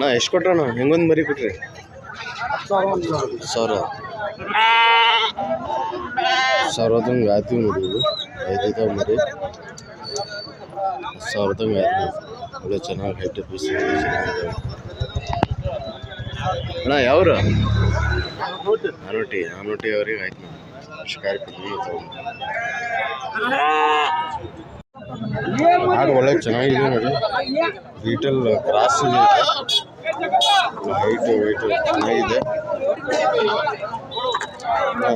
ನಾ ಎಷ್ಟು ಕೊಟ್ರಣ ಹೆಂಗೊಂದು ಮರಿ ಕೊಟ್ರಿ? ಸಾವಿರ. ಸಾವಿರದಂಗೆ ಆಯ್ತೀವಿ ನೋಡಿ ಇದು. ಐದೈದು ಮರಿ. ಸಾವಿರದಂಗೆ ಆಯ್ತು ಒಳ್ಳೆ ಚೆನ್ನಾಗಿ ಹೈಟ್ ಪೀಸ್ ಅಣ್ಣ, ಯಾವ್ರ? ನಾನೂಟಿ ನಾನೂಟಿ ಅವ್ರಿಗೆ ಆಯ್ತು. ನೋಡಿ ಶಿಕಾರಿ ಆಡು ಒಳ್ಳೆ ಚೆನ್ನಾಗಿದೆ ನೋಡಿ ರೀಟೇಲ್ ಕ್ರಾಸ್ ಇದೆ ಹೈಟ್ ವೆಯ್ಟ್ ಚೆನ್ನಾಗಿದೆ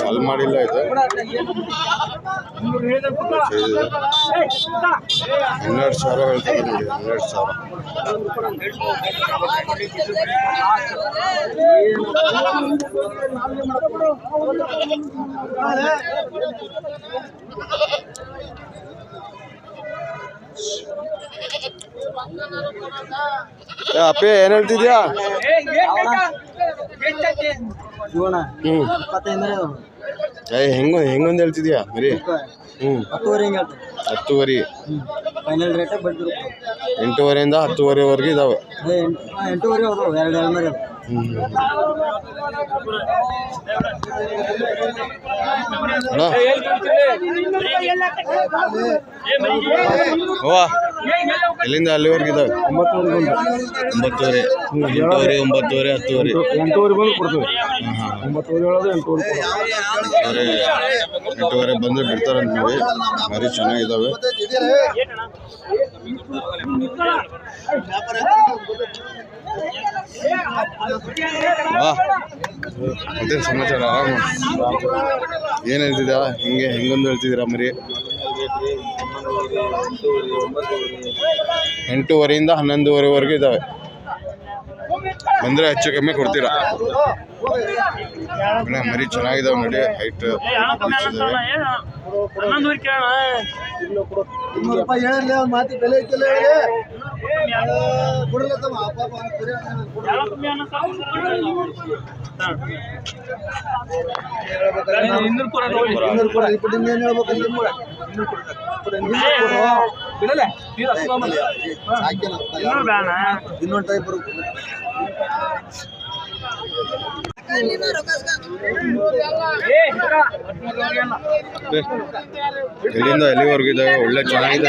ಅಲ್ಲಿ ಮಾಡಿಲ್ಲ ಇದು size ಇದೆ. ಹನ್ನೆರಡು ಸಾವಿರ ಹೇಳ್ತಾರೆ ನೋಡಿ ಹನ್ನೆರಡು ಸಾವಿರ ಏ, ಅಪ್ಪಿ ಏನು ಹೇಳ್ತಿದ್ಯಾ? ಏ ಹೆಂಗ ಹೆಂಗೊಂದು ಹೇಳ್ತಿದ್ಯಾ? ಮರಿ? ಹ್ಞೂ ಹತ್ತುವರೆ ಫೈನಲ್ ರೇಟ್ ಎಂಟೂವರೆಯಿಂದ ಹತ್ತುವರೆವರೆಗೆ ಇದಾವೆ. ಎಂಟೂವರೆ ಎರಡು ಎರಡು ಮರಿ ಎಲ್ಲಿಂದ ಅಲ್ಲಿವರೆಗೆ ಇದಾವೆ ಒಂಬತ್ತುವರೆ ಎಂಟೂವರೆ ಒಂಬತ್ತುವರೆ ಹತ್ತುವರೆ. ಎಂಟೂವರೆ ಬಂದು ಕೊಡ್ತೀವಿ. ಒಂಬತ್ತುವರೆ ಹೇಳೋದು ಎಂಟೂವರೆ ಎಂಟೂವರೆ ಬಂದು ಬಿಡ್ತಾರೆ ನೋಡಿ ಮರಿ ಚೆನ್ನಾಗಿದ್ದಾವೆ. ವಾ ಮತ್ತೇನು ಸಮಾಚಾರ? ಏನು ಹೇಳ್ತಿದ್ದ ಹಿಂಗೆ, ಹೆಂಗೊಂದು ಹೇಳ್ತಿದ್ದೀರಾ ಮರಿ? ಎಂಟೂವರೆಯಿಂದ ಹನ್ನೊಂದುವರೆವರೆಗೂ ಇದ್ದಾವೆ. ಬಂದರೆ ಹೆಚ್ಚು ಕಮ್ಮಿ ಕೊಡ್ತೀರಾ? ಅಣ್ಣ, ಮರಿ ಚೆನ್ನಾಗಿದಾವೆ ನೋಡಿ ಹೈಟ್ ಇನ್ನೂರು ರೂಪಾಯಿ ಹೇಳಿರ್ಲಿ ಒಂದು ಮಾತಿ ಬೆಲೆ ಐತಿಲ್ಲ ಹೇಳಿ ಕೊಡಲ್ಲ ತಮ್ಮ ಪಾಪ ಅವ್ನು ಕುರಿ ಅವ್ನು ಕೊಡು. ಇನ್ನೂರು ಕೊಡು, ಇಪ್ಪತ್ತು ಇನ್ನೇನು ಹೇಳ್ಬೇಕು ಅಲ್ಲಿ ನಿಮ್ಗೆ? ಇನ್ನೂರು ಕೊಡು. ಕೊಡು, ಇನ್ನೂರು ಕೊಡು. ಸಾಕೇನಪ್ಪ? ಇನ್ನೊಂದು ಟೈಪ್ ಬರುತ್ತೆ ಎಲ್ಲಿಂದ ಎಲ್ಲಿವರೆಗೂ ಇದಾವೆ ಒಳ್ಳೆ ಚೆನ್ನಾಗಿದೆ.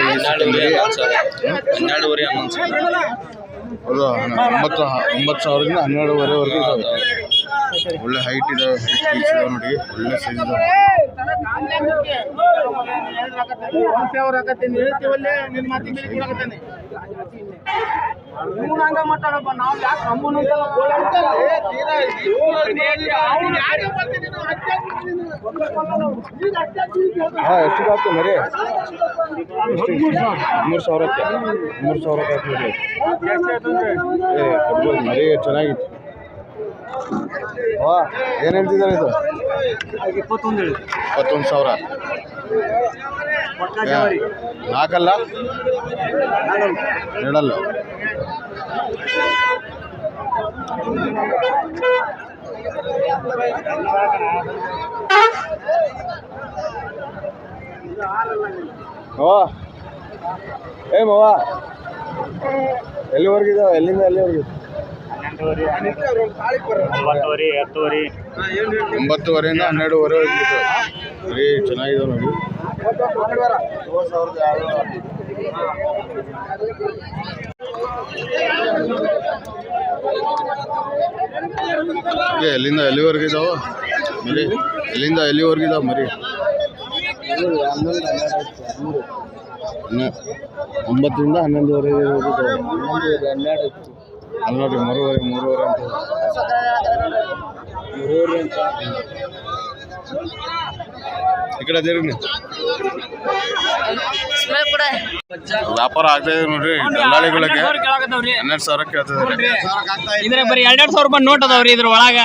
ಹನ್ನೆರಡುವರೆ ಹನ್ನೊಂದು ಸಾವಿರ ಒಂಬತ್ತು ಒಂಬತ್ತು ಸಾವಿರದಿಂದ ಹನ್ನೆರಡುವರೆವರೆಗೂ ಇದಾವೆ. ಒಳ್ಳೆ ಹೈಟ್ ಇದಾವೆ ಹೈಟ್ ಇದಾವೆ ನೋಡಿ ಒಳ್ಳೆ ಸೈಜ್ ಇದಾವೆ ಹಾಂ ಎಷ್ಟು ಆಗ್ತದೆ ಮರಿ? ಮೂರು ಸಾವಿರಕ್ಕೆ ಮೂರು ಸಾವಿರಕ್ಕೆ ಆಗ್ತದೆ ಏ ಕೊಡ್ಬೋದು ಮರಿ ಚೆನ್ನಾಗಿತ್ತು. ವಾ ಏನು ಹೇಳ್ತಿದ್ದಾರೆ ಇದು? ಇಪ್ಪತ್ತೊಂದು ಇಪ್ಪತ್ತೊಂದು ಸಾವಿರ. ನಾಲ್ಕಲ್ಲ? ಎರಡಲ್ಲ. ಓ ಏ ಮವ ಎಲ್ಲಿವರೆಗಿದಾವೆ ಎಲ್ಲಿಂದ ಒಂಬತ್ತುವರೆ ಹತ್ತುವರೆ. ಒಂಬತ್ತುವರೆಯಿಂದ ಹನ್ನೆರಡುವರೆ ಬರೀ ಚೆನ್ನಾಗಿದೆ ನೋಡಿ. ಎಲ್ಲಿಂದ ಎಲ್ಲಿವರೆಗೆ ಇದಾವೆ? ಮರಿ ಎಲ್ಲಿಂದ ಎಲ್ಲಿವರೆಗೆ ಇದಾವೆ ಮರಿ? ಒಂಬತ್ತರಿಂದ ಹನ್ನೊಂದುವರೆಗೆ ಇದಾವೆ. ಅಲ್ಲಿ ನೋಡಿ ಮೂರುವರೆ ಮೂರುವರೆ ಅಂತ ಈ ಕಡೆ ಅದೇರಿ ವ್ಯಾಪಾರ ಆಗ್ತಾ ಇದೆ ನೋಡ್ರಿ ದಲ್ಲಾಳಿಗಳಿಗೆ ಹನ್ನೆರಡು ಸಾವಿರ ಕೇಳ್ತಿದ್ದಾರೆ ಇದ್ರೆ ಬರೀ ಎರಡೆರಡು ಸಾವಿರ ರೂಪಾಯಿ ನೋಟ್ ಅದಾವ್ರಿ ಇದ್ರ ಒಳಗ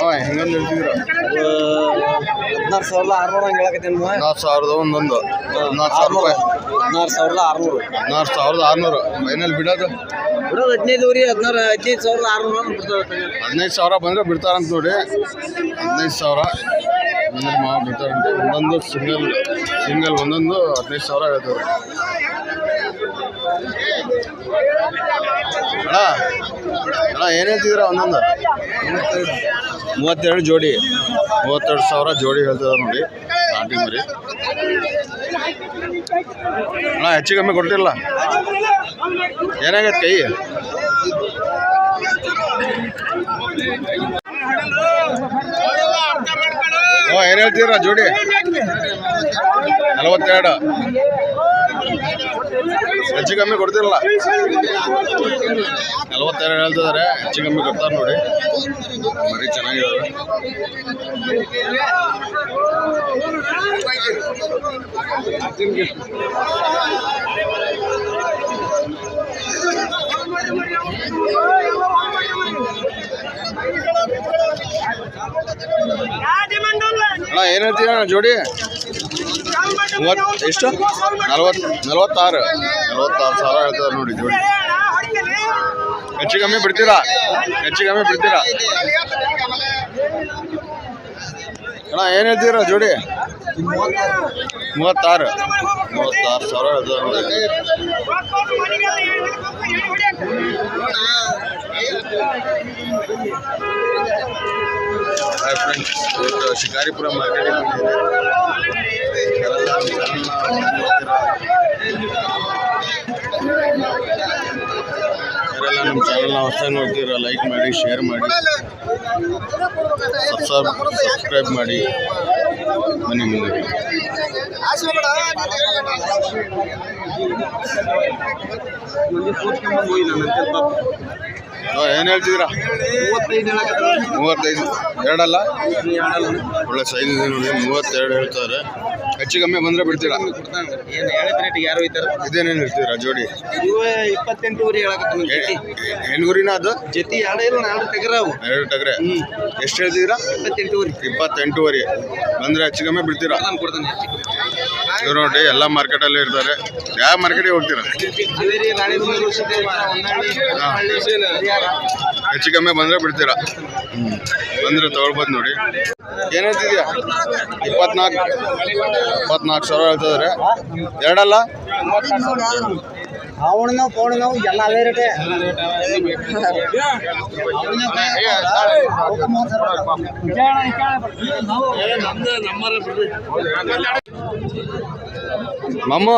ಅವ ಹೆಂಗೊಂದು ಹೇಳ್ತಿದ್ರ ಹದಿನಾರು ಸಾವಿರದ ಒಂದೊಂದು. ಹದಿನಾರು ಸಾವಿರ ರೂಪಾಯಿ. ಹದಿನಾರು ಸಾವಿರದ ಆರುನೂರು. ಹದಿನಾರು ಸಾವಿರದ ಆರುನೂರು ಫೈನಲ್ ಬಿಡೋದು. ಹದಿನೈದು ಊರಿ ಹದಿನಾರು ಹದಿನೈದು ಸಾವಿರದ ಹದಿನೈದು ಸಾವಿರ ಬಂದರೆ ಬಿಡ್ತಾರಂತ ನೋಡಿ. ಹದಿನೈದು ಸಾವಿರ ಬಂದರೆ ಬಿಡ್ತಾರಂತೆ. ಒಂದೊಂದು ಸಿಂಗಲ್ ಸಿಂಗಲ್ ಒಂದೊಂದು, ಹದಿನೈದು ಸಾವಿರ ಹೇಳ್ತಾರೆ. ಏನು ಹೇಳ್ತಿದ್ದೀರಾ ಒಂದೊಂದು? ಮೂವತ್ತೆರಡು ಜೋಡಿ, ಮೂವತ್ತೆರಡು ಸಾವಿರ ಜೋಡಿ ಹೇಳ್ತಿದ್ದಾರೆ ನೋಡಿ, ನಾಟಿ ಮರಿ. ಅಣ್ಣ, ಹೆಚ್ಚು ಕಮ್ಮಿ ಕೊಟ್ಟಿಲ್ಲ ಏನಾಗೈತೆ ಕೈ? ಓ, ಏನು ಹೇಳ್ತೀರಾ ಜೋಡಿ? ನಲವತ್ತೆರಡು. ಹೆಚ್ಚು ಕಮ್ಮಿ ಕೊಡ್ತಿರಲ್ಲ. ನಲವತ್ತೆರಡು ಹೇಳ್ತಿದ್ದಾರೆ ಹೆಚ್ಚು ಕಮ್ಮಿ ಕೊಡ್ತಾರೆ ನೋಡಿ. ಬರೀ ಚೆನ್ನಾಗಿದ್ದಾರೆ ಅಣ್ಣ, ಏನು ಹೇಳ್ತೀರಾ ಜೋಡಿ? ಎಷ್ಟು? ನಲವತ್ತು ನಲವತ್ತಾರು. ನಲವತ್ತಾರು ಸಾವಿರ ಹೇಳ್ತಾರೆ ನೋಡಿ ಜೋಡಿ. ಹೆಚ್ಚು ಕಮ್ಮಿ ಬಿಡ್ತೀರಾ? ಹೆಚ್ಚು ಕಮ್ಮಿ ಬಿಡ್ತೀರಾ? ಅಣ್ಣ, ಏನು ಹೇಳ್ತೀರಾ ಜೋಡಿ? ಮೂವತ್ತಾರು. ಮೂವತ್ತಾರು ಸಾವಿರ ಹೇಳ್ತಾರೆ ನೋಡಿ. ಶಿಕಾರಿಪುರ ಮಾರ್ಕೆಟಿಗೆ ನಮ್ಮ ಚಾನಲ್ನ ಹೊಸದಾಗಿ ನೋಡ್ತೀರ ಲೈಕ್ ಮಾಡಿ ಶೇರ್ ಮಾಡಿ. ಸಬ್ಸ್ಕ್ರೈಬ್ ಸಬ್ಸ್ಕ್ರೈಬ್ ಮಾಡಿ. ಮನೆ ಮುಂದೆ. ಏನು ಹೇಳ್ತಿದ್ದೀರಾ? ಮೂವತ್ತೈದು. ಎರಡಲ್ಲ? ಒಳ್ಳೆ ಸೈಜ್ ಇದೆ ನೋಡಿ, ಮೂವತ್ತೆರಡು ಹೇಳ್ತಾರೆ. ಹೆಚ್ಚು ಕಮ್ಮಿ ಬಂದ್ರೆ ಬಿಡ್ತೀರಾ? ಏನು ಹೇಳಿದ ರೇಟಿಗೆ ಯಾರು ಇದೇನೇನು ಇರ್ತೀರಾ ಜೋಡಿ? ಇವ ಇಪ್ಪತ್ತೆಂಟು ಊರಿ ಏನು ಊರಿನ ಅದು? ಜೊತೆ ಎರಡು ಇಲ್ಲ ನಾಲ್ಕು ತೆಗ್ರ ಅವು. ಎರಡು ಟಗ್ರೆ. ಎಷ್ಟು ಹೇಳ್ತಿದ್ದೀರಾ ಇಪ್ಪತ್ತೆಂಟು ಊರಿ ಇಪ್ಪತ್ತೆಂಟುವರೆ ಬಂದರೆ ಹೆಚ್ಚು ಕಮ್ಮಿ ಬಿಡ್ತೀರಾ? ಕೊಡ್ತಾನೆ ಇವ್ರು ನೋಡಿ ಎಲ್ಲ ಮಾರ್ಕೆಟಲ್ಲಿ ಇರ್ತಾರೆ. ಯಾವ ಮಾರ್ಕೆಟಿಗೆ ಹೋಗ್ತೀರಾ. ಹೆಚ್ಚು ಕಮ್ಮಿ ಬಂದ್ರೆ ಬಿಡ್ತೀರಾ? ಬಂದ್ರೆ ತಗೊಳ್ಬೋದು ನೋಡಿ. ಏನಾಯ್ತಿದ್ಯಾ ಹೇಳ್ತಿದ್ಯಾ? ಇಪ್ಪತ್ನಾಲ್ಕು. ಇಪ್ಪತ್ನಾಲ್ಕು ಸಾವಿರ ಹೇಳ್ತಿದ್ರೆ ಎರಡಲ್ಲ? ಅವಣ್ಣವು ಪೌಣ್ಣವು ಎಲ್ಲ ಅದೇ ರೇಟೆ ಮಮ್ಮ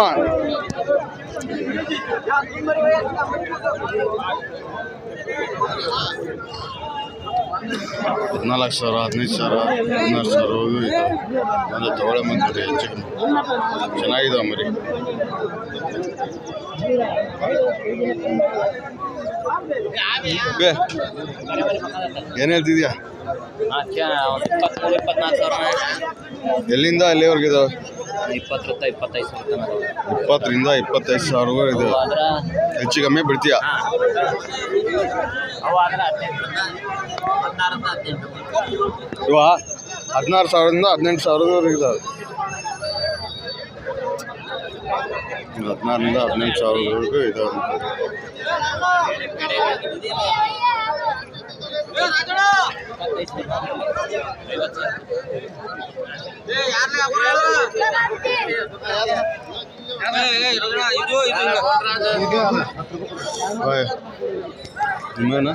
ಹದಿನಾಲ್ಕು ಸಾವಿರ ಹದಿನೈದು ಸಾವಿರ ಹದಿನಾರು ಸಾವಿರ ಇದೆ ಒಂದು ತಗೊಳ್ಳೆ ಮಂತ್ರಿ ಹೆಚ್ಚು ಕಮ್ಮಿ ಚೆನ್ನಾಗಿದಾವೆ ಮರಿ ಏನು ಹೇಳ್ತಿದ್ಯಾ? ಎಲ್ಲಿಂದ ಎಲ್ಲಿವರೆಗೆ ಇದು ಇಪ್ಪತ್ತರಿಂದ ಇಪ್ಪತ್ತೈದು ಸಾವಿರ. ಇಪ್ಪತ್ತರಿಂದ ಇದೆ ಹೆಚ್ಚು ಕಮ್ಮಿ ಬಿಡ್ತೀಯ? ಇವ ಹದಿನಾರು ಸಾವಿರದಿಂದ ಹದಿನೆಂಟು ಸಾವಿರದವರೆಗೆ ಇದಾವೆ. ಹದಿನಾರರಿಂದ ಹದಿನೆಂಟು ಸಾವಿರದವರೆಗೂ ಇದಾವೆ. ಯಾರ ನಿಮ್ಮೇನ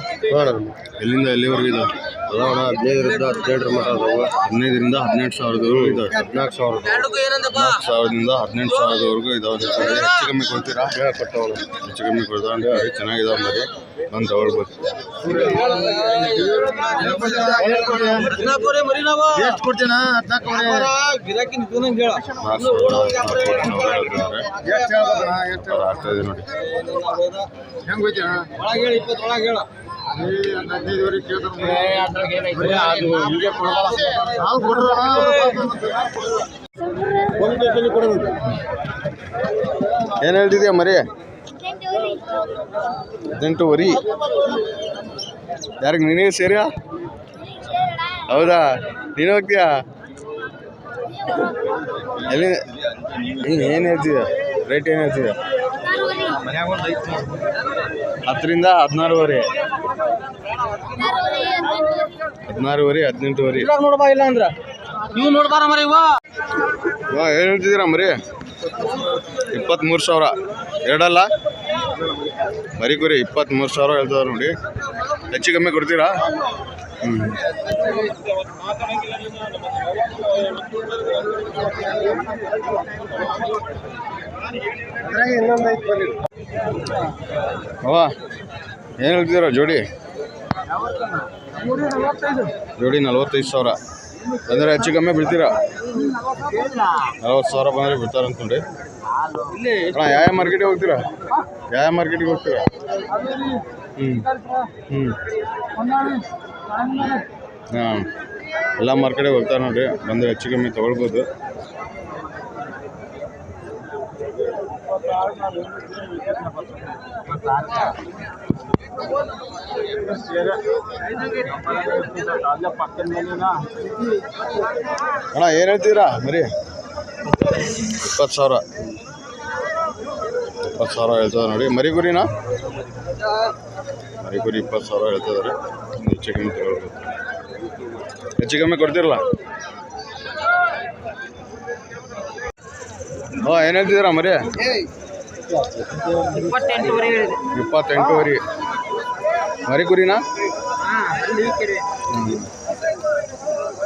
ಎಲ್ಲಿಂದ ಎಲ್ಲಿವರೆಗೂ ಇದಾವೆ? ಅದಾವಣ ಹದಿನೈದರಿಂದ ಹದಿನೆಂಟರ ಮಟ್ಟ ಅದಾವ ಹದಿನೈದರಿಂದ ಹದಿನೆಂಟು ಸಾವಿರದವರೆಗೂ ಇದಾವೆ ಹದಿನಾಲ್ಕು ಸಾವಿರದ ಹದಿನಾಲ್ಕು ಸಾವಿರದಿಂದ ಹದಿನೆಂಟು ಸಾವಿರದವರೆಗೂ ಇದಾವೆ. ಹೆಚ್ಚು ಕಮ್ಮಿ ಕೊಡ್ತೀರಾ? ಕೊಟ್ಟವಳು ಹೆಚ್ಚು ಕಮ್ಮಿ ಕೊಡ್ತಾ ಅಂದ್ರೆ ಚೆನ್ನಾಗಿದಾವೆ ಮರಿ ಬಂದು ತಗೊಳ್ಬೇಕು ಎಷ್ಟು ಕೊಡ್ತೀನ? ಹದಿನಾಲ್ಕು ಗಿರಾಕಿ ನಿಂತ್ಕೊಂಡಂಗೆ ಹೇಳ. ನೋಡಿ. ಹೆಂಗ್ ಒಳಗೆ ಹೇಳಿ ಇಪ್ಪತ್ತು ಒಳಗೆ ಹೇಳ. ಏನು ಹೇಳ್ತಿದ್ಯಾ ಮರಿ? ಹದಿನೆಂಟುವರೆ ಯಾರಿಗೆ ನೀನೇ ಸೇರಿಯಾ? ಹೌದಾ? ನೀನು ಹೋಗ್ತೀಯಾ? ಎಲ್ಲಿ? ಹಿಂಗೆ ಏನು ಹೇಳ್ತೀಯ ರೇಟ್ ಏನು ಹತ್ತರಿಂದ ಹದಿನಾರುವರೆ. ಹದಿನಾರುವರೆ ಹದಿನೆಂಟುವರೆ. ನೋಡ್ಬಾ ಇಲ್ಲ ಅಂದ್ರ. ನೀವು ನೋಡ್ಬಾರ ಮರಿ ಇವ. ಏನು ಹೇಳ್ತಿದ್ದೀರಾ ಮರಿ? ಇಪ್ಪತ್ತ್ಮೂರು ಸಾವಿರ. ಎರಡಲ್ಲ? ಮರಿ ಕುರಿ ಇಪ್ಪತ್ತ್ಮೂರು ಸಾವಿರ ಹೇಳ್ತಾರೆ ನೋಡಿ. ಹೆಚ್ಚು ಕಮ್ಮಿ ಕೊಡ್ತೀರಾ? ಹ್ಞೂ ಅವ ಏನು ಹೇಳ್ತಿದ್ದೀರಾ ಜೋಡಿ? ಜೋಡಿ ನಲ್ವತ್ತೈದು ಸಾವಿರ. ಅಂದರೆ ಹೆಚ್ಚು ಕಮ್ಮಿ ಬಿಡ್ತೀರಾ ನಲ್ವತ್ತು ಸಾವಿರ ಬಂದರೆ ಬಿಡ್ತಾರೆ ಅಂದ್ಕೊಂಡ್ರಿ ಅಣ್ಣ ಯಾವ ಮಾರ್ಕೆಟಿಗೆ ಹೋಗ್ತೀರಾ? ಯಾವ ಮಾರ್ಕೆಟಿಗೆ ಹೋಗ್ತೀರಾ? ಹ್ಞೂ ಹ್ಞೂ ಹಾಂ. ಎಲ್ಲ ಮಾರ್ಕೆಟಿಗೆ ಹೋಗ್ತಾರೆ ನೋಡ್ರಿ. ಬಂದು ಹೆಚ್ಚು ಕಮ್ಮಿ ತೊಗೊಳ್ಬೋದು. ಅಣ್ಣ, ಏನು ಹೇಳ್ತೀರಾ? ಮರಿ ಇಪ್ಪತ್ತು ಸಾವಿರ. ಇಪ್ಪತ್ತು ಸಾವಿರ ಹೇಳ್ತದೆ ನೋಡಿ. ಮರಿ ಗುರಿನಾ ಮರಿ ಗುರಿ ಇಪ್ಪತ್ತು ಸಾವಿರ ಹೇಳ್ತಿದ್ದಾರೆ ಹೆಚ್ಚು ಕಮ್ಮಿ ತಗೊಳ್ಬೋದು. ಹೆಚ್ಚು ಕಮ್ಮಿ ಕೊಡ್ತಿರಲ್ಲ ಹಾಂ ಏನು ಹೇಳ್ತಿದ್ದೀರಾ ಮರಿ? ಇಪ್ಪತ್ತೆಂಟುವರೆ ಮರಿ ಕುರಿನಾ?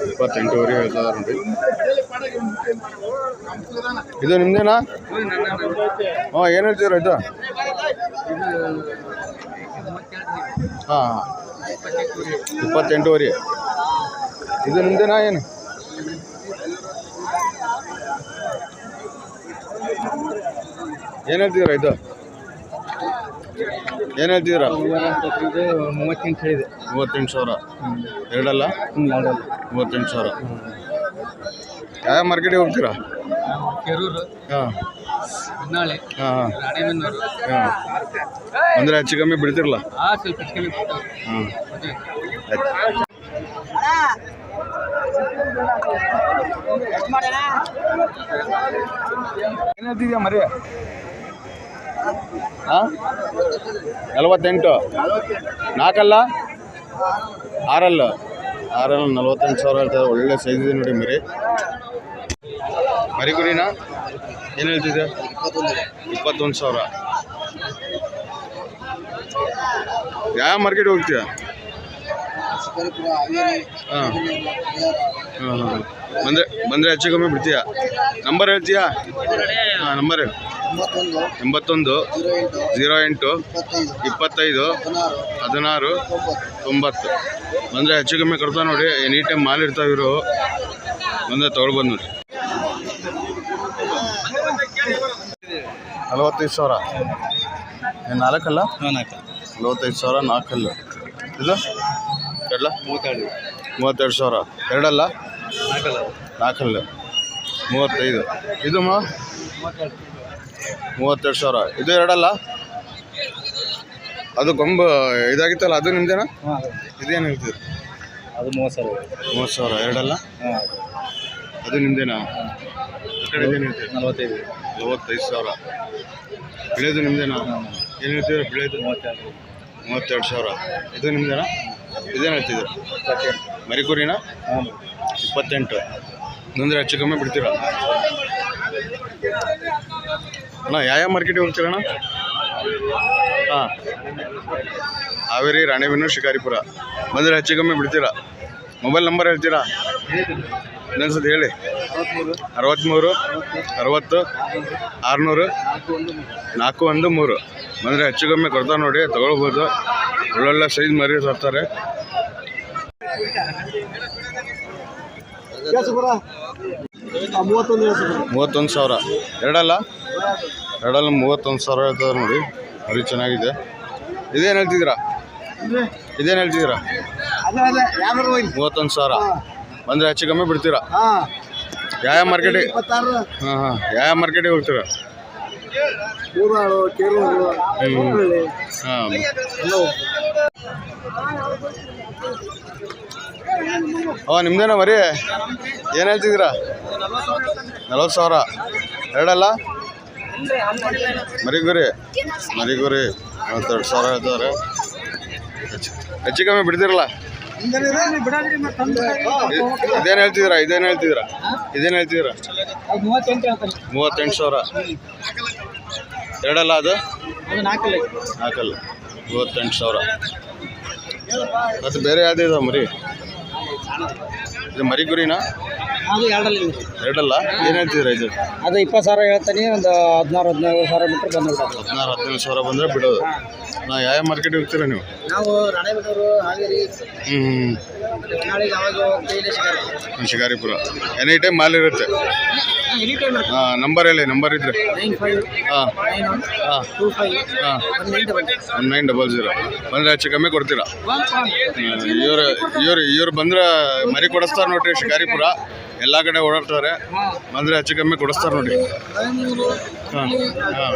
ಇಪ್ಪತ್ತೆಂಟುವರೆ ವರಿ ನೋಡಿ. ಇದು ನಿಮ್ದೇನಾ? ಹಾಂ ಏನು ಹೇಳ್ತೀರಾ ಇದು? ಹಾಂ ಇಪ್ಪತ್ತೆಂಟುವರೆ ಇದು ನಿಮ್ದೇನಾ ಏನು? ಏನು ಹೇಳ್ತೀರಾ ಇದು? ಏನು ಹೇಳ್ತಿದ್ದೀರಾ ಮೂವತ್ತೆಂಟು ಹೇಳಿದೆ ಮೂವತ್ತೆಂಟು ಸಾವಿರ. ಎರಡಲ್ಲ? ಮೂವತ್ತೆಂಟು ಸಾವಿರ. ಯಾವ ಮಾರ್ಕೆಟಿಗೆ ಹೋಗ್ತೀರಾ? ಕೆರೂರು. ಹಾಂ. ಹೊನ್ನಾಳಿ. ಹಾಂ ಹಾಂ. ರಾಣೆಬೆನ್ನೂರು. ಹಾಂ. ಅಂದರೆ ಹೆಚ್ಚು ಕಮ್ಮಿ ಬಿಡ್ತಿರಲ್ಲ ಹಾ ಸ್ವಲ್ಪ ಹೆಚ್ಚು ಕಮ್ಮಿ. ಹಾಂ. ಏನು ಮರಿ? ಹಾಂ ನಲವತ್ತೆಂಟು. ನಾಲ್ಕಲ್ಲ? ಆರಲ್ಲ. ಆರಲ್ಲ ನಲ್ವತ್ತೆಂಟು ಸಾವಿರ ಹೇಳ್ತಾರೆ ಒಳ್ಳೆ ಸೈಜ್ ಇದೆ ನೋಡಿ ಮರಿ. ಮರಿ ಗುರಿನ ಏನು ಹೇಳ್ತಿದ್ದೆ ಇಪ್ಪತ್ತೊಂದು ಸಾವಿರ. ಯಾವ ಮಾರ್ಕೆಟ್ ಹೋಗ್ತೀಯ? ಹಾಂ. ಹಾಂ ಹಾಂ ಬಂದರೆ ಬಂದರೆ ಹೆಚ್ಚು ಕಮ್ಮಿ ಬಿಡ್ತೀಯಾ? ನಂಬರ್ ಹೇಳ್ತೀಯಾ? ಹಾಂ ನಂಬರ್ ಹೇಳು. ಎಂಬತ್ತೊಂದು ಜೀರೋ ಎಂಟು ಇಪ್ಪತ್ತೈದು ಹದಿನಾರು ತೊಂಬತ್ತು. ಬಂದರೆ ಹೆಚ್ಚು ಕಮ್ಮಿ ಕೊಡ್ತಾ ನೋಡಿ ಎನಿ ಟೈಮ್ ಮಾಲ್ ಇರ್ತಾವೆ ಇವರು ಬಂದರೆ ತೊಗೊಳ್ಬೋದು ನೋಡಿ. ನಲವತ್ತೈದು ಸಾವಿರ. ಏನು ನಾಲ್ಕಲ್ಲ? ನಲವತ್ತೈದು ಸಾವಿರ ನಾಲ್ಕಲ್ಲ. ಇದು ಎರಡಲ್ಲ ಮೂವತ್ತೆರಡು. ಮೂವತ್ತೆರಡು ಸಾವಿರ. ಎರಡಲ್ಲ? ನಾಲ್ಕಲ್ಲ. ಮೂವತ್ತೈದು. ಇದು ಮಾ? ಮೂವತ್ತೆರಡು. ಸಾವಿರ. ಇದು ಎರಡಲ್ಲ? ಅದು ಗೊಂಬ ಇದಾಗಿತ್ತಲ್ಲ ಅದು ನಿಮ್ದೇನಾ? ಇದೇನು ಹೇಳ್ತೀರಿ? ಅದು ಮೂವತ್ತು ಸಾವಿರ. ಮೂವತ್ತು ಸಾವಿರ. ಎರಡಲ್ಲ? ಅದು ನಿಮ್ದೇನಾ? ಆ ಕಡೆ ಇದೇನು ಹೇಳ್ತೀರಿ? ನಲವತ್ತೈದು. ನಲವತ್ತೈದು ಸಾವಿರ. ಬೆಳೆದು ನಿಮ್ದೇನಾ? ಏನು ಹೇಳ್ತೀರಾ? ಬೆಳೆದು? ಮೂವತ್ತೆರಡು. ಮೂವತ್ತೆರಡು ಸಾವಿರ. ಇದು ನಿಮ್ದೇನಾ? ಇದೇನು ಹೇಳ್ತಿದ್ರು ಮರಿಕೂರಿನಾ? ಇಪ್ಪತ್ತೆಂಟು. ಇನ್ನೊಂದ್ರೆ ಹೆಚ್ಚು ಕಮ್ಮಿ ಬಿಡ್ತೀರಾ? ಅಣ್ಣ, ಯಾವ ಮಾರ್ಕೆಟಿಗೆ ಹೋಗ್ತೀರಣ್ಣ ಹಾಂ. ಹಾವೇರಿ, ರಾಣೆಬೆನ್ನೂರು, ಶಿಕಾರಿಪುರ. ಬಂದರೆ ಹೆಚ್ಚು ಕಮ್ಮಿ ಬಿಡ್ತೀರಾ? ಮೊಬೈಲ್ ನಂಬರ್ ಹೇಳ್ತೀರಾ? ಇನ್ನೊಂದ್ಸತಿ ಹೇಳಿ. ಅರವತ್ತ್ಮೂರು ಅರವತ್ತು, ಆರುನೂರು, ನಾಲ್ಕು ಒಂದು ಮೂರು. ಬಂದರೆ ಹೆಚ್ಚು ಕಮ್ಮಿ ಕೊಡ್ತಾ ನೋಡಿ, ತೊಗೊಳ್ಬೋದು. ಒಳ್ಳೊಳ್ಳೆ ಸೈಜ್ ಮರಿ ತರ್ತಾರೆ. ಮೂವತ್ತೊಂದು ಸಾವಿರ. ಎರಡಲ್ಲ? ಎರಡಲ್ಲ ಮೂವತ್ತೊಂದು ಸಾವಿರ ಹೇಳ್ತದೆ ನೋಡಿ. ಮರಿ ಚೆನ್ನಾಗಿದೆ. ಇದೇನು ಹೇಳ್ತಿದ್ದೀರಾ? ಇದೇನು ಹೇಳ್ತಿದ್ದೀರಾ? ಮೂವತ್ತೊಂದು ಸಾವಿರ. ಬಂದರೆ ಹೆಚ್ಚು ಕಮ್ಮಿ ಬಿಡ್ತೀರಾ? ಯಾವ ಯಾವ ಮಾರ್ಕೆಟಿಗೆ ಹಾಂ ಹಾಂ. ಯಾವ ಯಾವ ಮಾರ್ಕೆಟಿಗೆ ಹೋಗ್ತೀರಾ? ಮೂರಾಳು ಕೆರೂರು. ಹುಬ್ಬಳ್ಳಿ ಅವ ನಿಮ್ದೇನ ಮರಿ? ಏನು ಹೇಳ್ತಿದ್ದೀರಾ? ನಲ್ವತ್ತು ಸಾವಿರ. ಎರಡಲ್ಲ? ಮರಿಗುರಿ. ಮರಿಗುರಿ. ಮೂವತ್ತೆರಡು ಸಾವಿರ ಹೇಳ್ತಾರೆ. ಹೆಚ್ಚು ಕಮ್ಮಿ ಬಿಡ್ತಿರಲ್ಲ? ಇದೇನು ಹೇಳ್ತಿದ್ದೀರಾ? ಇದೇನು ಹೇಳ್ತಿದ್ದೀರಾ? ಇದೇನು ಹೇಳ್ತಿದ್ದೀರಾ? ಮೂವತ್ತೆಂಟು ಸಾವಿರ. ಎರಡಲ್ಲ ಅದು? ನಾಲ್ಕಲ್ಲ. ಮೂವತ್ತೆಂಟು ಸಾವಿರ. ಮತ್ತು ಬೇರೆ ಯಾವುದೇ ಇದಾವೆ ಮರಿ? ಇದು ಮರಿ ಗುರಿನಾ ಅದು ಎರಡಲ್ಲ ಎರಡಲ್ಲ? ಏನು ಹೇಳ್ತಿದ್ದೀರಾ ಇದು? ಅದು ಇಪ್ಪತ್ತು ಸಾವಿರ ಹೇಳ್ತಾನೆ ಒಂದು ಹದಿನಾರು ಹದಿನೈದು ಸಾವಿರ ಬಿಟ್ಟರೆ ಬಂದು ಹದಿನಾರು ಹದಿನೈದು ಸಾವಿರ ಬಂದರೆ ಬಿಡೋದು. ನಾ ಯಾವ ಮಾರ್ಕೆಟಿಗೆ ಹೋಗ್ತೀರಾ ನೀವು? ನಾವು ರಾಣೆಬೆನ್ನೂರು ಹಾವೇರಿ. ಹ್ಞೂ ನಾಳೆಗೆ ಶಿಕಾರಿಪುರ. ಎನಿ ಟೈಮ್ ಮಾಲ್ ಇರುತ್ತೆ. ಎನಿ ಟೈಮ್ ಹಾಂ ನಂಬರ್ ಹೇಳಿ ನಂಬರ್ ಇದ್ರೆ. ನೈನ್ ಫೈವ್ ಹಾಂ. ನೈನ್ ಒನ್ ಹಾಂ. ಟೂ ಫೈವ್ ಹಾಂ. One nine double one nine double zero ಬಂದರೆ ಹೆಚ್ಚು ಕಮ್ಮಿ ಕೊಡ್ತೀರಾ? ಇವರು ಇವರು ಇವರು ಬಂದ್ರೆ ಮರಿ ಕೊಡಿಸ್ತಾರೆ ನೋಡ್ರಿ ಶಿಕಾರಿಪುರ. ಎಲ್ಲ ಕಡೆ ಓಡಾಡ್ತಾರೆ. ಬಂದರೆ ಹೆಚ್ಚು ಕಮ್ಮಿ ಕೊಡಿಸ್ತಾರೆ ನೋಡಿ ಹಾಂ. ಹಾಂ.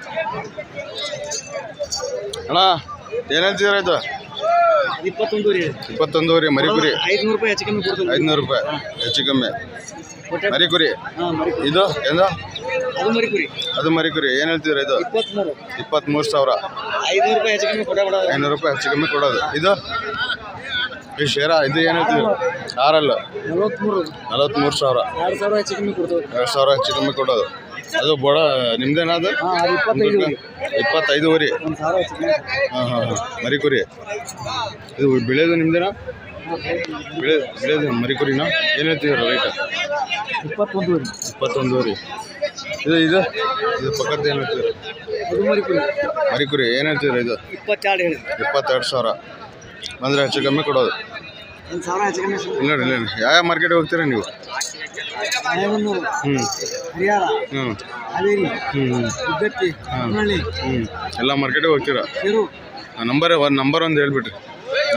ಅಣ್ಣ ಏನು ಇದು? ಇಪ್ಪತ್ತೊಂದು ರೀ ಮರಿಕುರಿ. ಐದುನೂರು ರೂಪಾಯಿ ಹೆಚ್ಚು ಕಮ್ಮಿ ಕೊಡ್ತೀನಿ. ಐದುನೂರು ರೂಪಾಯಿ ಹೆಚ್ಚು ಕಮ್ಮಿ. ಮರಿ ಕುರಿ ಇದು ಏನು? ಅದು ಮರಿಕುರಿ. ಅದು ಮರಿಕುರಿ. ಏನು ಇದು? ಇಪ್ಪತ್ತ್ಮೂರು ಇಪ್ಪತ್ತ್ಮೂರು ಸಾವಿರ. ಐದುನೂರು ರೂಪಾಯಿ ಹೆಚ್ಚು ಕಮ್ಮಿ ಕೊಡೋದು. ಐನೂರು ರೂಪಾಯಿ ಹೆಚ್ಚು ಕಮ್ಮಿ ಕೊಡೋದು. ಇದು? ಈ ಶೇರ ಇದು ಏನು ಹೇಳ್ತೀವಿ ಆರಲ್ಲು. ನಲವತ್ತ್ಮೂರು ನಲವತ್ತ್ಮೂರು ಸಾವಿರ. ಎರಡು ಸಾವಿರ ಹೆಚ್ಚು ಕಮ್ಮಿ ಕೊಡ್ತೇವೆ ಎರಡು ಸಾವಿರ ಹೆಚ್ಚು ಕಮ್ಮಿ ಕೊಡೋದು. ಅದು ಬೋಡ ನಿಮ್ದೇನಾದ ಇಪ್ಪತ್ತೈದುವರೆ ಹಾಂ ಹಾಂ ಹಾಂ ಮರಿ ಕುರಿ. ಇದು ಬೆಳೆಯೋದು ನಿಮ್ದೇನಾ? ಬೆಳೆ ಬೆಳೆಯೋದು ಮರಿ ಕುರಿನಾ? ಏನು ಹೇಳ್ತಿದ್ದೀರಾ ಇಪ್ಪತ್ತೊಂದು ವರಿ ಇಪ್ಪತ್ತೊಂದುವರೆ ಇದು ಇದು? ಇದು ಪಕ್ಕದ ಏನು ಹೇಳ್ತಿದ್ದೀರಾ? ಅದು ಮರಿ ಕುರಿ. ಮರಿ ಏನು ಹೇಳ್ತಿದ್ದೀರಾ ಇದು? ಇಪ್ಪತ್ತೆರಡು ಹೇಳಿ. ಇಪ್ಪತ್ತೆರಡು ಸಾವಿರ ಬಂದರೆ ಹೆಚ್ಚು ಕಮ್ಮಿ ಕೊಡೋದು. ಇಲ್ಲ ಇಲ್ಲ ಯಾವ ಮಾರ್ಕೆಟ್ಗೆ ಹೋಗ್ತೀರಾ ನೀವು? ಹರಿಹರ ಹ್ಞೂ ಹಾವೇರಿ. ಎಲ್ಲ ಮಾರ್ಕೆಟಿಗೆ ಹೋಗ್ತೀರಾ? ಇರು ನಂಬರ್ ಒಂದು ನಂಬರ್ ಒಂದು ಹೇಳ್ಬಿಟ್ರಿ.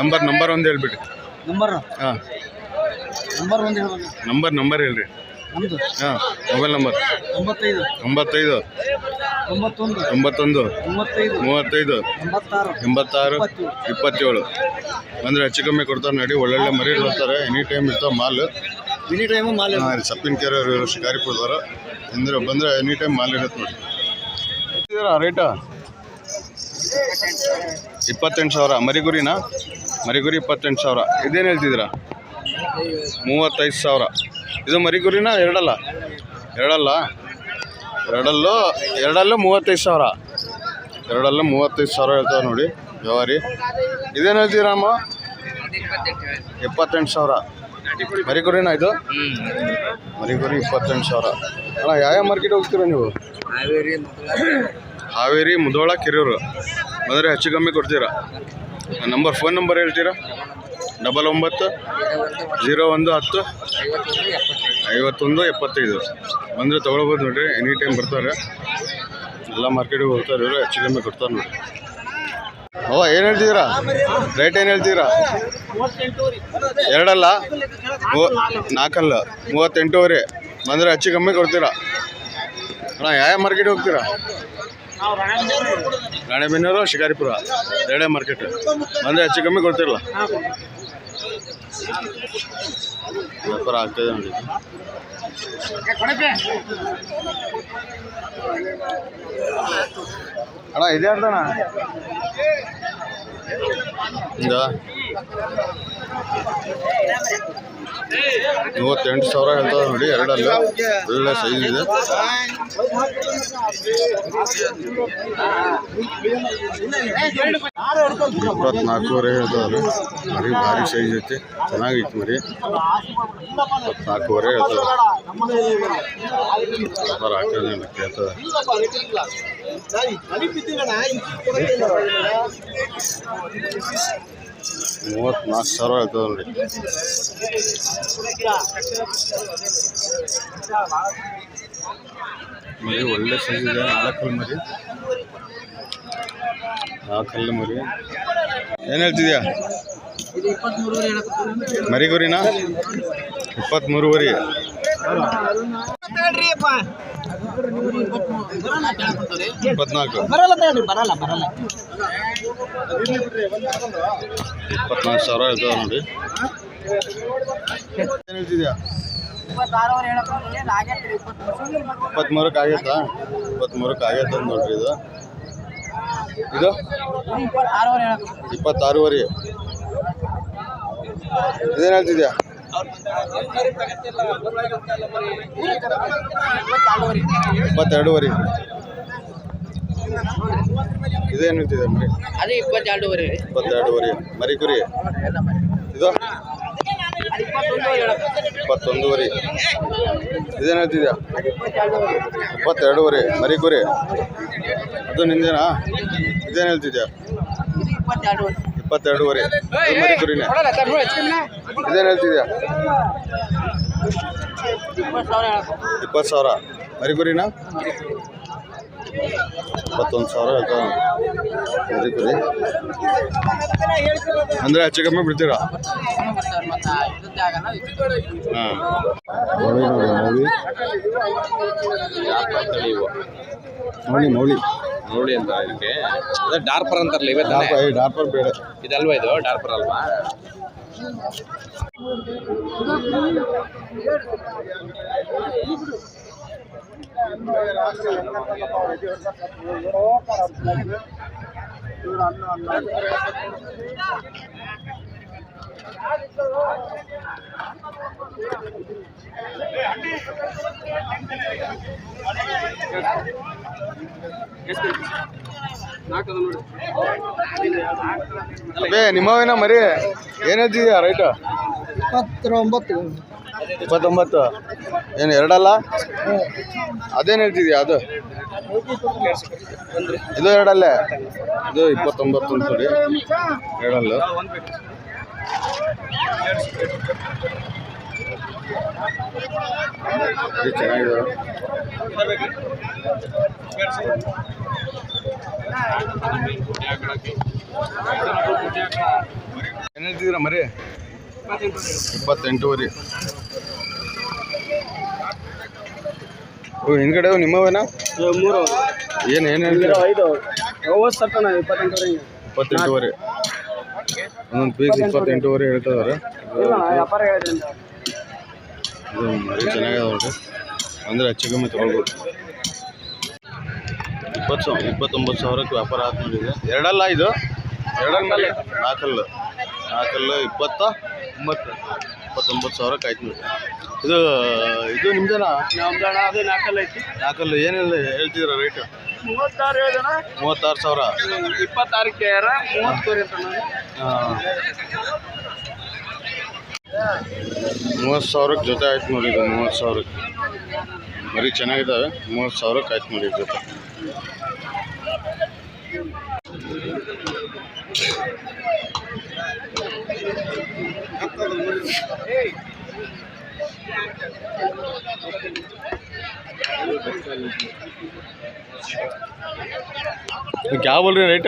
ನಂಬರ್ ನಂಬರ್ ಒಂದು ಹೇಳ್ಬಿಟ್ರಿ. ನಂಬರ್ ಹಾಂ. ನಂಬರ್ ಒಂದು ನಂಬರ್ ನಂಬರ್ ಹೇಳ್ರಿ. ನಮ್ಮದು ಹಾಂ ಮೊಬೈಲ್ ನಂಬರ್ ಒಂಬತ್ತೈದು ಒಂಬತ್ತೈದು ತೊಂಬತ್ತೊಂದು. ತೊಂಬತ್ತೊಂದು. ಮೂವತ್ತೈದು ಮೂವತ್ತೈದು. ಎಂಬತ್ತಾರು. ಎಂಬತ್ತಾರು. ಇಪ್ಪತ್ತು ಇಪ್ಪತ್ತೇಳು. ಅಂದರೆ ಹೆಚ್ಚು ಕಮ್ಮಿ ಕೊಡ್ತಾರೆ ನಡಿ. ಒಳ್ಳೊಳ್ಳೆ ಮರಿ ಕೊಡ್ತಾರೆ ಎನಿ ಟೈಮ್ ಇರ್ತಾವೆ ಮಾಲ್. ಮಿನಿ ಟೈಮು ಮಾಲೆ ಹಾಂ ಸಪ್ಪಿನ ಕೆರೆ ಇವರು ಶಿಕಾರಿಪುರದವರು. ಬಂದರೆ ಎನಿ ಟೈಮ್ ಮಾಲೆ ಇರುತ್ತೆ ನೋಡಿ ರೇಟ ಇಪ್ಪತ್ತೆಂಟು ಸಾವಿರ. ಮರಿಗುರಿನಾ? ಮರಿಗುರಿ ಇಪ್ಪತ್ತೆಂಟು ಸಾವಿರ. ಇದೇನು ಹೇಳ್ತಿದ್ದೀರಾ? ಮೂವತ್ತೈದು ಸಾವಿರ. ಇದು ಮರಿಗುರಿನಾ, ಎರಡಲ್ಲ? ಎರಡಲ್ಲ? ಎರಡಲ್ಲೂ ಎರಡಲ್ಲೂ ಮೂವತ್ತೈದು ಸಾವಿರ. ಎರಡಲ್ಲೂ ಮೂವತ್ತೈದು ಸಾವಿರ ಹೇಳ್ತಾವೆ ನೋಡಿ ವ್ಯವಹಾರಿ. ಇದೇನು ಹೇಳ್ತೀರಮ್ಮ ಇಪ್ಪತ್ತೆಂಟು ಸಾವಿರ. ಮರಿಗುರಿನಾ ಇದು? ಮರಿಗುರಿ ಇಪ್ಪತ್ತೆಂಟು ಸಾವಿರ. ಅಣ್ಣ, ಯಾವ ಮಾರ್ಕೆಟ್ ಹೋಗ್ತೀರಾ ನೀವು? ಹಾವೇರಿ, ಮುದೋಳ, ಕಿರೂರು. ಬಂದರೆ ಹೆಚ್ಚು ಕಮ್ಮಿ ಕೊಡ್ತೀರಾ? ನಂಬರ್ ಫೋನ್ ನಂಬರ್ ಹೇಳ್ತೀರಾ? ಡಬಲ್ ಒಂಬತ್ತು ಜೀರೋ ಒಂದು ಹತ್ತು, ಐವತ್ತೊಂದು ಎಪ್ಪತ್ತೈದು. ಬಂದರೆ ತೊಗೊಳ್ಬೋದು ನೋಡಿರಿ ಎನಿ ಟೈಮ್ ಬರ್ತಾರೆ. ಎಲ್ಲ ಮಾರ್ಕೆಟಿಗೆ ಹೋಗ್ತಾರೆ ಇವರು ಹೆಚ್ಚು ಕಮ್ಮಿ ಕೊಡ್ತಾರೆ ನೋಡಿ ಓ ಏನು ಹೇಳ್ತಿದ್ದೀರಾ ರೇಟ್ ಏನು ಹೇಳ್ತಿದ್ದೀರಾ ಎರಡಲ್ಲ? ನಾಲ್ಕಲ್ಲ ಮೂವತ್ತೆಂಟೂವರೆ. ಬಂದರೆ ಹೆಚ್ಚು ಕಮ್ಮಿ ಕೊಡ್ತೀರಾ? ಅಣ್ಣ, ಯಾವ ಮಾರ್ಕೆಟ್ ಹೋಗ್ತೀರಾ? ರಾಣೆಬೆನ್ನೂರು, ಶಿಕಾರಿಪುರ. ಎರಡೇ ಮಾರ್ಕೆಟ್ ಅಂದರೆ ಹೆಚ್ಚು ಕಮ್ಮಿ ಕೊಡ್ತಿರಲ್ಲ? ವ್ಯಾಪಾರ ಆಗ್ತದೆ ನೋಡಿ. ಅಣ್ಣ ಇದೆ ಅರ್ಧಣ್ಣ ಹಿಂಗ? ಮೂವತ್ತೆಂಟು ಸಾವಿರ ಹೇಳ್ತಾರೆ ನೋಡಿ, ಎರಡಲ್ಲ. ಒಳ್ಳೆ ಸೈಜ್ ಇದೆ. ಇಪ್ಪತ್ನಾಲ್ಕೂವರೆ ಹೇಳ್ತಾರೆ ಮರಿ ಭಾರಿ ಸೈಜ್ ಐತಿ. ಚೆನ್ನಾಗೈತಿ ಮರಿ. ಇಪ್ಪತ್ನಾಲ್ಕೂವರೆ ಹೇಳ್ತಾರೆ ವ್ಯಾಪಾರ ಆಗ್ತದೆ ಕೇಳ್ತದೆ. ಮೂವತ್ತ್ನಾಲ್ಕು ಸಾವಿರ ಆಯ್ತದ ನೋಡಿ ಮರಿ ಒಳ್ಳೆ ಸೈಜ್ ಇದೆ ನಾಲ್ಕಲ್ಲಿ ಮರಿ. ನಾಲ್ಕಲ್ಲಿ ಮರಿ. ಏನು ಹೇಳ್ತಿದ್ಯಾ? ಮರಿ ಗುರಿನಾ? ಇಪ್ಪತ್ತ್ಮೂರುವರೆ ಇಪ್ಪತ್ನಾಲ್ಕು. ಬರಲ್ಲ ಬರಲ್ಲ ಬರಲ್ಲ. ಇಪ್ಪತ್ನಾಲ್ಕು ಸಾವಿರ ಆಯ್ತು ನೋಡಿ. ಏನು ಹೇಳ್ತಿದ್ಯಾ? ಇಪ್ಪತ್ಮೂರಕ್ಕೆ ಆಗೈತೆ? ಇಪ್ಪತ್ತ್ಮೂರು ಇಪ್ಪತ್ತ್ಮೂರಕ್ಕೆ ಆಗೈತಾ ನೋಡ್ರಿ ಇದು. ಇದು? ಇಪ್ಪತ್ತಾರೂವರೆ. ಇದೇನು ಹೇಳ್ತಿದ್ಯಾ? ಇಪ್ಪತ್ತೆರಡೂವರೆ. ಇದೇನು ಇದೆ ಮರಿ. ಅದೇ ಇಪ್ಪತ್ತೆರಡೂವರೆ. ಇಪ್ಪತ್ತೆರಡೂವರೆ. ಮರಿ ಕುರಿ. ಇದು? ಇಪ್ಪತ್ತೊಂದುವರೆ. ಇದೇನು ಹೇಳ್ತಿದ್ಯಾ ಇಪ್ಪತ್ತೆರಡುವರೆ. ಮರಿ ಕುರಿ. ಅದು ನಿಂದೇನಾ? ಇದೇನು ಹೇಳ್ತಿದ್ಯಾ? ಇಪ್ಪತ್ತೆರಡೂವರೆ. ಮರಿ ಕುರಿನೇ. ಇದೇನು ಹೇಳ್ತಿದ್ಯಾ? ಇಪ್ಪತ್ತು ಸಾವಿರ ಮರಿ ಕುರಿನಾ? ಇಪ್ಪತ್ತೊಂದು ಸಾವಿರ ಹೇಳ್ತಾ ಮರಿ ಕುರಿ. ಅಂದರೆ ಹೆಚ್ಚು ಕಮ್ಮಿ ಬಿಡ್ತೀರಾ? ಹಾಂ. ಮೌಳಿ ನೋಡಿ ಮೌಳಿ ಮೌಳಿ ಮೌಳಿ. ನೋಡಿ ಅಂತ ಇದಕ್ಕೆ. ಅದೇ ಡಾರ್ಪರ್ ಅಂತಾರಲ್ಲ ಇವತ್ತು. ಡಾರ್ಪರ್ ಡಾರ್ಪರ್ ಬೇಡ. ಇದಲ್ವಾ ಇದು? ಡಾರ್ಪರ್ ಅಲ್ವಾ? ಅದೇ ನಿಮ್ಮವೇನ ಮರಿ ಏನು ಹೇಳ್ತಿದ್ಯಾ ರೈಟ್ ಇಪ್ಪತ್ತೊಂಬತ್ತು. ಇಪ್ಪತ್ತೊಂಬತ್ತು. ಏನು ಎರಡಲ್ಲ? ಅದೇನು ಹೇಳ್ತಿದ್ಯಾ ಅದು? ಇದು ಎರಡಲ್ಲೇ? ಇದು ಇಪ್ಪತ್ತೊಂಬತ್ತು ಅಂತ ನೋಡಿ ಎರಡಲ್ಲ. ಇದು ಚೆನ್ನಾಗಿದೆ. ಏನು ಹೇಳ್ತಿದ್ದೀರಾ ಮರಿ. ಇಪ್ಪತ್ತೆಂಟೂವರೆ ಓ ಹಿಂದ್ಗಡೆ ನಿಮ್ಮವೇನಾ? ಮೂರು. ಏನು ಏನು ಹೇಳ್ತೀರಾ? ಐದು. ಇಪ್ಪತ್ತೆಂಟೂವರೆ ಒಂದೊಂದು ಪೀಸ್ ಇಪ್ಪತ್ತೆಂಟೂವರೆ ವ್ಯಾಪಾರ ಹೇಳಿದ್ರಿಂದ ಇದು ಮರಿ ಚೆನ್ನಾಗಿದೆ ನೋಡ್ರಿ. ಅಂದರೆ ಹೆಚ್ಚು ಕಮ್ಮಿ ತೊಗೊಳ್ಬೋದು. ಇಪ್ಪತ್ತು ಸಾವಿರ ಇಪ್ಪತ್ತೊಂಬತ್ತು ಸಾವಿರಕ್ಕೆ ವ್ಯಾಪಾರ ನೋಡಿದೆ ಎರಡಲ್ಲ ಇದು? ಎರಡಲ್ಲ ಮೇಲೆ ನಾಲ್ಕಲ್ಲು. ನಾಲ್ಕಲ್ಲು ಇಪ್ಪತ್ತ ಒಂಬತ್ತು. ಇಪ್ಪತ್ತೊಂಬತ್ತು ಸಾವಿರಕ್ಕೆ ಆಯ್ತು ನೋಡಿ ಇದು ಇದು ನಿಮ್ದೇನಾ? ನಮ್ದಣ ಅದೇ ನಾಲ್ಕಲ್ಲ. ಐತಿ ನಾಲ್ಕಲ್ಲು ಏನಿಲ್ಲ ಹೇಳ್ತಿದ್ರ ರೇಟ್ ಮೂವತ್ತಾರು ಹೇಳಿದಣ ಮೂವತ್ತಾರು ಸಾವಿರ? ಇಪ್ಪತ್ತಾರಕ್ಕೆ ಮೂವತ್ತು ಹಾಂ. ಮೂವತ್ತು ಸಾವಿರಕ್ಕೆ ಜೊತೆ ಆಯ್ತು ನೋಡಿ ಇದು ಮೂವತ್ತು ಸಾವಿರಕ್ಕೆ ಮರಿ ಚೆನ್ನಾಗಿದ್ದಾವೆ ಮೂವತ್ತು ಸಾವಿರಕ್ಕೆ ಆಯ್ತು ನೋಡಿ ಇದು ಜೊತೆ क्या बोल रहे रेट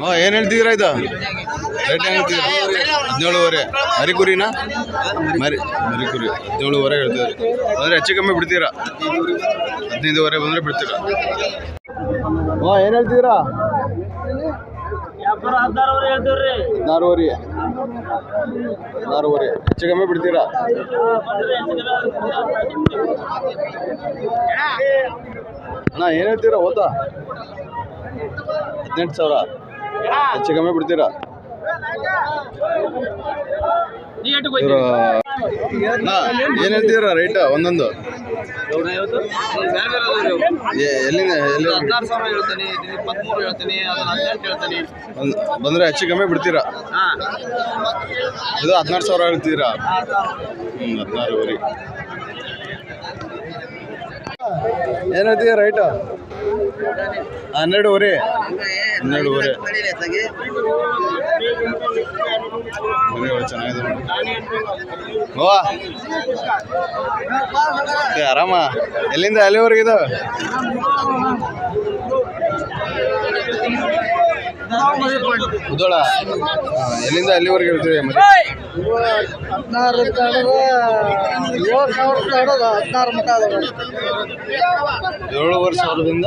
ಹಾಂ ಏನು ಹೇಳ್ತಿದ್ದೀರಾ ಇದು? ರೇಟ್ ಏನು ಹೇಳ್ತಿದ್ದೀರಾ? ಹದಿನೇಳುವರೆ. ಮರಿ ಕುರಿನಾ ಮರಿ ಮರಿ ಕುರಿ ಹದಿನೇಳುವರೆ ಹೇಳ್ತಿದ್ದಾರೆ. ಅಂದರೆ ಹೆಚ್ಚು ಕಮ್ಮಿ ಬಿಡ್ತೀರಾ? ಹದಿನೈದುವರೆ ಬಂದ್ರೆ ಬಿಡ್ತೀರಾ? ಹಾಂ ಏನ್ ಹೇಳ್ತಿದ್ದೀರಾ? ಹದಿನಾರವ್ರು. ಹದಿನಾರುವರೆ ಹೆಚ್ಚು ಕಮ್ಮಿ ಬಿಡ್ತೀರಾ? ಅಣ್ಣ, ಏನು ಹೇಳ್ತೀರಾ? ಓದಾ ಹದಿನೆಂಟು ಸಾವಿರ. ಹೆಚ್ಚು ಕಮ್ಮಿ ಬಿಡ್ತೀರಾ? ಏನ್ ಹೇಳ್ತೀರ? ರೈಟ್ ಒಂದೊಂದು. ಎಲ್ಲಿಂದ ಎಲ್ಲಿ ಹದಿನಾರು ಸಾವಿರ ಹೇಳ್ತೀನಿ ಇಪ್ಪತ್ಮೂರು ಹೇಳ್ತೀನಿ ಅದನ್ನ ಹದಿನೆಂಟು ಹೇಳ್ತೀನಿ. ಬಂದ್- ಬಂದ್ರೆ ಹೆಚ್ಚು ಕಮ್ಮಿ ಬಿಡ್ತೀರಾ? ಹಾಂ. ಇದು ಹದಿನಾರು ಸಾವಿರ ಹೇಳ್ತೀರಾ? ಹ್ಞೂ ಹದಿನಾರು ಏನು ರೈಟು? ಹನ್ನೆರಡುವರೆ. ಹನ್ನೆರಡುವರೆ. ಚೆನ್ನಾಗಿದೆ ಓ ಆರಾಮ? ಎಲ್ಲಿಂದ ಎಲ್ಲಿವರೆಗೆ ಇದು ಉದೋಳ ಎಲ್ಲಿಂದ ಅಲ್ಲಿವರೆಗೆ ಇರ್ತೀವಿ ಹದಿನಾರು ಏಳು ಸಾವಿರ ಹಿಡಿದು ಹದಿನಾರು ಮಠ ಅದಾವ ಏಳುವರೆ ಸಾವಿರದಿಂದ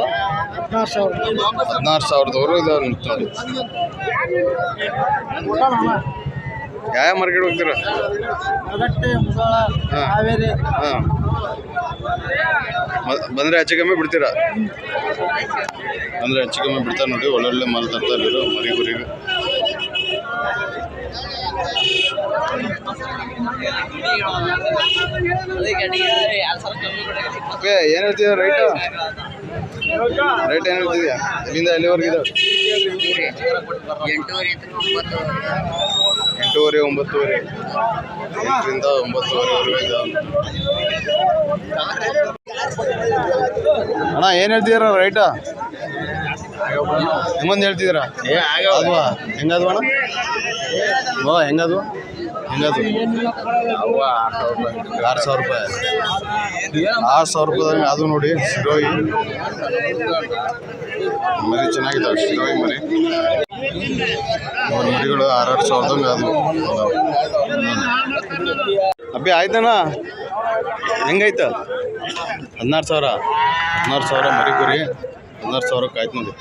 ಹದಿನಾರು ಸಾವಿರ ಹದಿನಾರು ಸಾವಿರದವರೆಗೂ ಇದಾವೆ ಯಾವ ಮಾರ್ಕೆಟ್ ಹೋಗ್ತೀರಾ? ಬಂದ್ರೆ ಹಾ. ಬಂದರೆ ಹೆಚ್ಚು ಕಮ್ಮಿ ಬಿಡ್ತೀರಾ? ಬಂದ್ರೆ ಹೆಚ್ಚು ಕಮ್ಮಿ ಬಿಡ್ತಾರೆ ನೋಡಿ ಒಳ್ಳೊಳ್ಳೆ ಮಾಲ್ ತರ್ತಾರೆ ಇವರು ಮರಿ ಗುರಿಗೆ ಓಕೆ ಏನು ಹೇಳ್ತಿದ್ಯಾ ರೈಟು ರೈಟ್ ಏನು ಹೇಳ್ತಿದ್ಯಾ? ಇಲ್ಲಿಂದ ಎಲ್ಲಿವರೆಗೆ ಇದಾವೆ? ಎಂಟೂವರೆ ಒಂಬತ್ತು ಎಂಟೂವರೆ ಒಂಬತ್ತುವರೆ. ಎಂಟರಿಂದ ಒಂಬತ್ತುವರೆವರೆಗೂ ಅಣ್ಣ ಏನು ಹೇಳ್ತಿದ್ದೀರ ರೈಟ ಹೆಂಗೊಂದು ಹೇಳ್ತಿದ್ದೀರಾ? ಅಲ್ವಾ? ಹೆಂಗದ್ವು ಅಣ್ಣ? ಓ ಹೆಂಗದು? ಆರು ಸಾವಿರ ರೂಪಾಯಿ ಆರು ಸಾವಿರ ರೂಪಾಯಿ ಅದು ನೋಡಿ ಶಿರೋಯಿ ಮರಿ ಚೆನ್ನಾಗಿದ್ದಾವೆ ಶಿರೋಯಿ ಮರಿ. ಅವ್ರ ಮರಿಗಳು ಆರಾರು ಸಾವಿರದಂಗೆ ಅದು. ಅಬ್ಬಿ, ಆಯ್ತಣ್ಣ? ಹೆಂಗೈತ ಹದಿನಾರು ಸಾವಿರ ಹದಿನಾರು ಸಾವಿರ ಮರಿ ಕುರಿ ಹದಿನಾರು ಸಾವಿರಕ್ಕೆ ಆಯ್ತು ನೋಡಿ.